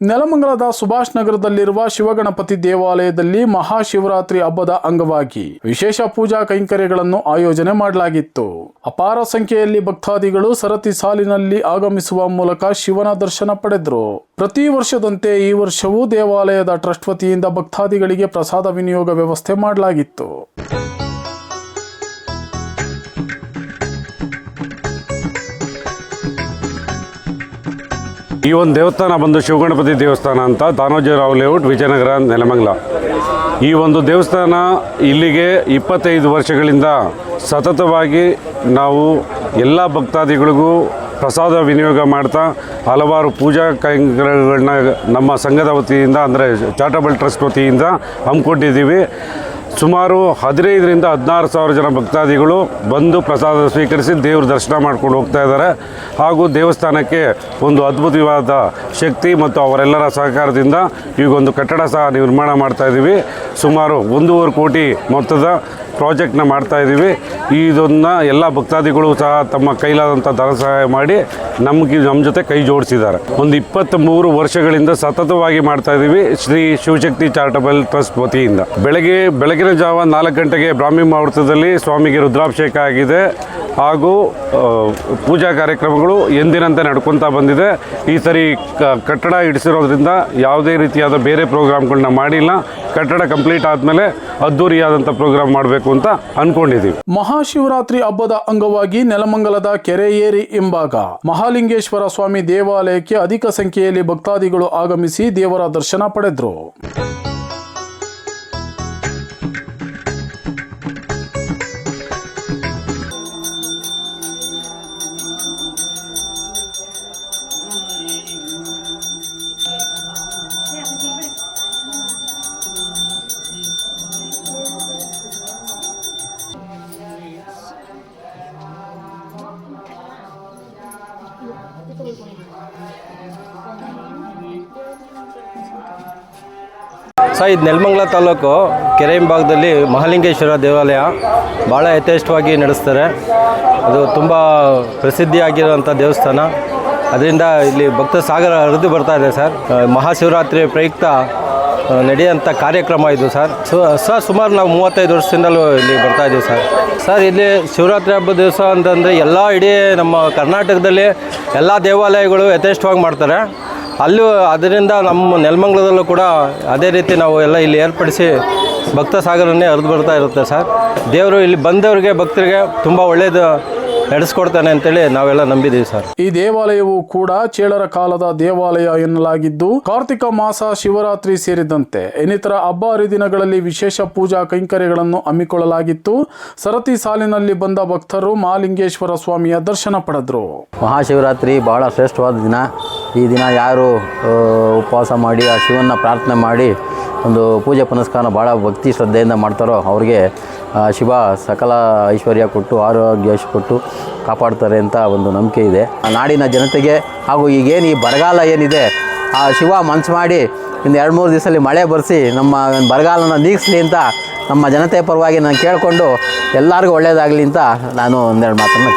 ನೆಲಮಂಗಲದ ಸುಭಾಷ್ ನಗರದಲ್ಲಿರುವ ಶಿವಗಣಪತಿ ದೇವಾಲಯದಲ್ಲಿ ಮಹಾಶಿವರಾತ್ರಿ ಹಬ್ಬದ ಅಂಗವಾಗಿ ವಿಶೇಷ ಪೂಜಾ ಕೈಂಕರ್ಯಗಳನ್ನು ಆಯೋಜನೆ ಮಾಡಲಾಗಿತ್ತು. ಅಪಾರ ಸಂಖ್ಯೆಯಲ್ಲಿ ಭಕ್ತಾದಿಗಳು ಸರತಿ ಸಾಲಿನಲ್ಲಿ ಆಗಮಿಸುವ ಮೂಲಕ ಶಿವನ ದರ್ಶನ ಪಡೆದರು. ಪ್ರತಿ ವರ್ಷದಂತೆ ಈ ವರ್ಷವೂ ದೇವಾಲಯದ ಟ್ರಸ್ಟ್ ವತಿಯಿಂದ ಭಕ್ತಾದಿಗಳಿಗೆ ಪ್ರಸಾದ ವಿನಿಯೋಗ ವ್ಯವಸ್ಥೆ ಮಾಡಲಾಗಿತ್ತು. ಈ ಒಂದು ದೇವಸ್ಥಾನ ಬಂದು ಶಿವಗಣಪತಿ ದೇವಸ್ಥಾನ ಅಂತ ದಾನೋಜಿರಾವ್ ಲೇಔಟ್, ವಿಜಯನಗರ, ನೆಲಮಂಗಲ. ಈ ಒಂದು ದೇವಸ್ಥಾನ ಇಲ್ಲಿಗೆ ಇಪ್ಪತ್ತೈದು ವರ್ಷಗಳಿಂದ ಸತತವಾಗಿ ನಾವು ಎಲ್ಲ ಭಕ್ತಾದಿಗಳಿಗೂ ಪ್ರಸಾದ ವಿನಿಯೋಗ ಮಾಡ್ತಾ ಹಲವಾರು ಪೂಜಾ ಕೈಗಳನ್ನ ನಮ್ಮ ಸಂಘದ ವತಿಯಿಂದ, ಅಂದರೆ ಚಾರಿಟಬಲ್ ಟ್ರಸ್ಟ್ ವತಿಯಿಂದ ಹಮ್ಮಿಕೊಂಡಿದ್ದೀವಿ. ಸುಮಾರು ಹದಿನೈದರಿಂದ ಹದಿನಾರು ಸಾವಿರ ಜನ ಭಕ್ತಾದಿಗಳು ಬಂದು ಪ್ರಸಾದ ಸ್ವೀಕರಿಸಿ ದೇವ್ರ ದರ್ಶನ ಮಾಡ್ಕೊಂಡು ಹೋಗ್ತಾ ಇದ್ದಾರೆ. ಹಾಗೂ ದೇವಸ್ಥಾನಕ್ಕೆ ಒಂದು ಅದ್ಭುತವಾದ ಶಕ್ತಿ ಮತ್ತು ಅವರೆಲ್ಲರ ಸಹಕಾರದಿಂದ ಈಗೊಂದು ಕಟ್ಟಡ ಸಹ ನಿರ್ಮಾಣ ಮಾಡ್ತಾ ಇದ್ದೀವಿ. ಸುಮಾರು ಒಂದೂವರೆ ಕೋಟಿ ಮೊತ್ತದ ಪ್ರಾಜೆಕ್ಟ್ನ ಮಾಡ್ತಾ ಇದ್ದೀವಿ. ಇದನ್ನು ಎಲ್ಲ ಭಕ್ತಾದಿಗಳು ಸಹ ತಮ್ಮ ಕೈಲಾದಂಥ ಧನ ಸಹಾಯ ಮಾಡಿ ನಮಗೆ ನಮ್ಮ ಜೊತೆ ಕೈ ಜೋಡಿಸಿದ್ದಾರೆ. ಒಂದು ಇಪ್ಪತ್ತ್ ಮೂರು ವರ್ಷಗಳಿಂದ ಸತತವಾಗಿ ಮಾಡ್ತಾ ಇದ್ದೀವಿ ಶ್ರೀ ಶಿವಶಕ್ತಿ ಚಾರಿಟಬಲ್ ಟ್ರಸ್ಟ್ ವತಿಯಿಂದ. ಬೆಳಗ್ಗೆ, ಬೆಳಗಿನ ಜಾವ ನಾಲ್ಕು ಗಂಟೆಗೆ ಬ್ರಾಹ್ಮಿ ಮುಹೂರ್ತದಲ್ಲಿ ಸ್ವಾಮಿಗೆ ರುದ್ರಾಭಿಷೇಕ ಆಗಿದೆ. ಹಾಗೂ ಪೂಜಾ ಕಾರ್ಯಕ್ರಮಗಳು ಎಂದಿನಂತೆ ನಡ್ಕೊತಾ ಬಂದಿದೆ. ಈ ಸರಿ ಕಟ್ಟಡ ಇಡಿಸಿರೋದ್ರಿಂದ ಯಾವುದೇ ರೀತಿಯಾದ ಬೇರೆ ಪ್ರೋಗ್ರಾಮ್ಗಳನ್ನ ಮಾಡಿಲ್ಲ. ಕಟ್ಟಡ ಕಂಪ್ಲೀಟ್ ಆದಮೇಲೆ ಅದ್ದೂರಿಯಾದಂಥ ಪ್ರೋಗ್ರಾಮ್ ಮಾಡಬೇಕು ಅಂತ ಅನ್ಕೊಂಡಿದ್ದೀವಿ ಮಹಾಶಿವರಾತ್ರಿ ಹಬ್ಬದ ಅಂಗವಾಗಿ ನೆಲಮಂಗಲದ ಕೆರೆ ಏರಿ ಎಂಬಾಗ. ಮಹಾಲಿಂಗೇಶ್ವರ ಸ್ವಾಮಿ ದೇವಾಲಯಕ್ಕೆ ಅಧಿಕ ಸಂಖ್ಯೆಯಲ್ಲಿ ಭಕ್ತಾದಿಗಳು ಆಗಮಿಸಿ ದೇವರ ದರ್ಶನ ಪಡೆದರು. ಸರ್ ಇದು ನೆಲಮಂಗಲ ತಾಲೂಕು ಕೆರೆ ಹಿಂಭಾಗದಲ್ಲಿ ಮಹಾಲಿಂಗೇಶ್ವರ ದೇವಾಲಯ ಭಾಳ ಯಥೇಷ್ಟವಾಗಿ ನಡೆಸ್ತಾರೆ. ಅದು ತುಂಬ ಪ್ರಸಿದ್ಧಿಯಾಗಿರುವಂಥ ದೇವಸ್ಥಾನ. ಅದರಿಂದ ಇಲ್ಲಿ ಭಕ್ತ ಸಾಗರ ಹರಿದು ಬರ್ತಾ ಇದೆ ಸರ್. ಮಹಾಶಿವರಾತ್ರಿ ಪ್ರಯುಕ್ತ ನಡೆಯುವಂಥ ಕಾರ್ಯಕ್ರಮ ಇದು ಸರ್. ಸರ್, ಸುಮಾರು ನಾವು ಮೂವತ್ತೈದು ವರ್ಷದಿಂದಲೂ ಇಲ್ಲಿ ಬರ್ತಾ ಇದ್ದೀವಿ ಸರ್. ಸರ್, ಇಲ್ಲಿ ಶಿವರಾತ್ರಿ ಹಬ್ಬದ ದಿವಸ ಅಂತಂದರೆ ಎಲ್ಲ ಇಡೀ ನಮ್ಮ ಕರ್ನಾಟಕದಲ್ಲಿ ಎಲ್ಲ ದೇವಾಲಯಗಳು ಯಥೇಷ್ಟವಾಗಿ ಮಾಡ್ತಾರೆ. ಅಲ್ಲೂ ಅದರಿಂದ ನಮ್ಮ ನೆಲಮಂಗಲದಲ್ಲೂ ಕೂಡ ಅದೇ ರೀತಿ ನಾವು ಎಲ್ಲ ಇಲ್ಲಿ ಏರ್ಪಡಿಸಿ ಭಕ್ತ ಸಾಗರನ್ನೇ ಹರಿದು ಬರ್ತಾ ಇರುತ್ತೆ ಸರ್. ದೇವರು ಇಲ್ಲಿ ಬಂದವರಿಗೆ, ಭಕ್ತರಿಗೆ ತುಂಬ ಒಳ್ಳೆಯದು ನಡೆಸ್ಕೊಡ್ತಾನೆ ಅಂತೇಳಿ ನಾವೆಲ್ಲ ನಂಬಿದ್ದೀವಿ ಸರ್. ಈ ದೇವಾಲಯವು ಕೂಡ ಚೇಳರ ಕಾಲದ ದೇವಾಲಯ ಎನ್ನಲಾಗಿದ್ದು ಕಾರ್ತಿಕ ಮಾಸ ಶಿವರಾತ್ರಿ ಸೇರಿದಂತೆ ಇನ್ನಿತರ ಹಬ್ಬ ಹರಿದಿನಗಳಲ್ಲಿ ವಿಶೇಷ ಪೂಜಾ ಕೈಂಕರ್ಯಗಳನ್ನು ಹಮ್ಮಿಕೊಳ್ಳಲಾಗಿತ್ತು. ಸರತಿ ಸಾಲಿನಲ್ಲಿ ಬಂದ ಭಕ್ತರು ಮಹಾಲಿಂಗೇಶ್ವರ ಸ್ವಾಮಿಯ ದರ್ಶನ ಪಡೆದರು. ಮಹಾಶಿವರಾತ್ರಿ ಬಹಳ ಶ್ರೇಷ್ಠವಾದ ದಿನ. ಈ ದಿನ ಯಾರು ಉಪವಾಸ ಮಾಡಿ ಆ ಶಿವನ ಪ್ರಾರ್ಥನೆ ಮಾಡಿ ಒಂದು ಪೂಜೆ ಪುನಸ್ಕಾರ ಭಾಳ ಭಕ್ತಿ ಶ್ರದ್ಧೆಯಿಂದ ಮಾಡ್ತಾರೋ ಅವ್ರಿಗೆ ಶಿವ ಸಕಲ ಐಶ್ವರ್ಯ ಕೊಟ್ಟು, ಆರೋಗ್ಯ ಕೊಟ್ಟು ಕಾಪಾಡ್ತಾರೆ ಅಂತ ಒಂದು ನಂಬಿಕೆ ಇದೆ. ಆ ನಾಡಿನ ಜನತೆಗೆ ಹಾಗೂ ಈಗೇನು ಈ ಬರಗಾಲ ಏನಿದೆ, ಆ ಶಿವ ಮನ್ಸು ಮಾಡಿ ಇನ್ನು ಎರಡು ಮೂರು ದಿವಸದಲ್ಲಿ ಮಳೆ ಬರೆಸಿ ನಮ್ಮ ಬರಗಾಲನ ನೀಗಿಸ್ಲಿ ಅಂತ ನಮ್ಮ ಜನತೆ ಪರವಾಗಿ ನಾನು ಕೇಳಿಕೊಂಡು ಎಲ್ಲರಿಗೂ ಒಳ್ಳೆಯದಾಗಲಿ ಅಂತ ನಾನು ಒಂದೆರಡು ಮಾತನ್ನು